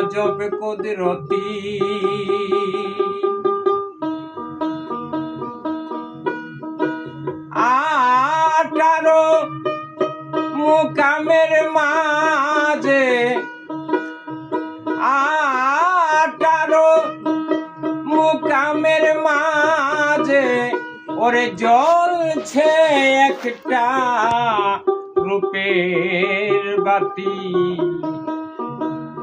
আজব কুদরতি। আঠারো মুকামের মাঝে আঠারো মুকামের মাঝে ওরে জ্বলছে একটা রূপের বাতি।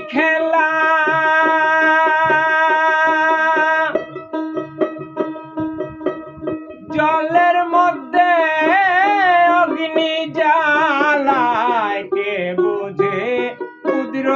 খেলা। জলের মধ্যে অগ্নি জ্বালায় কে বুঝে কুদরতির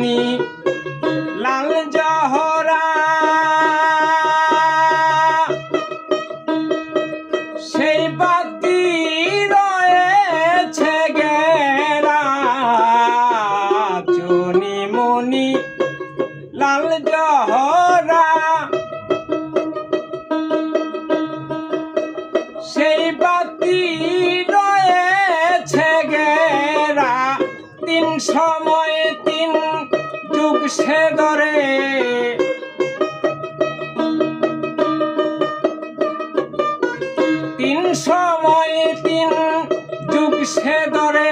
মুনি লাল জহরা। সেই বাতি রয়েছে গেরা। চুনি লাল জহরা। সেই বাতি রয়েছে গেরা তিন সময় তিন যুগ সে ধরে তিন সময়ে তিন যুগ সে ধরে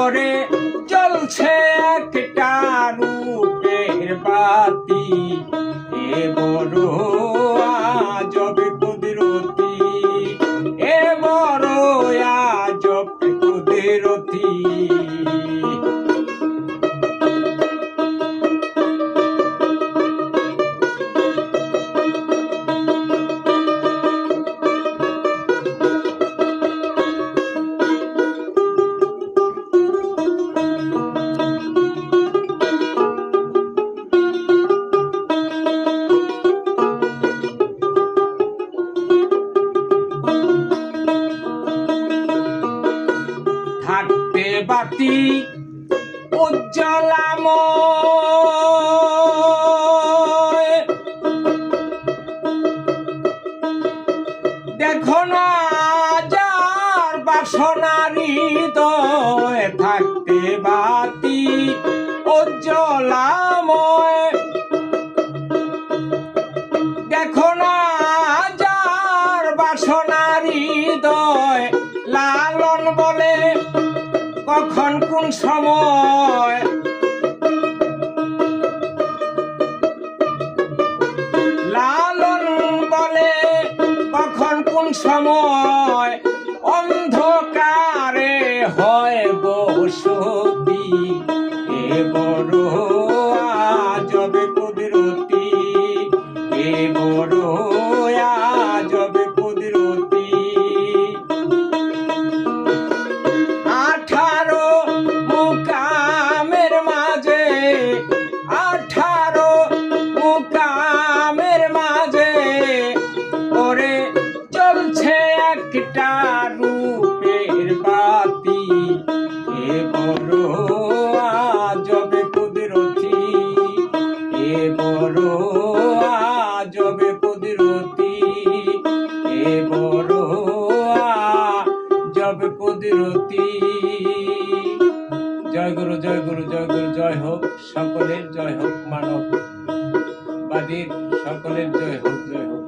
ওরে উজ্জ্বলাময় দেখো না যার বাসনারি হৃদয় থাকতে বাতি উজ্জ্বলাময় দেখো না যার বাসনারি কখন কোন সময়? লালন বলে কখন কোন সময়? জয় গুরু জয় গুরু জয় গুরু, জয় হোক, সকলের জয় হোক, মানব। বাদীর, সকলের জয় হোক জয় হোক।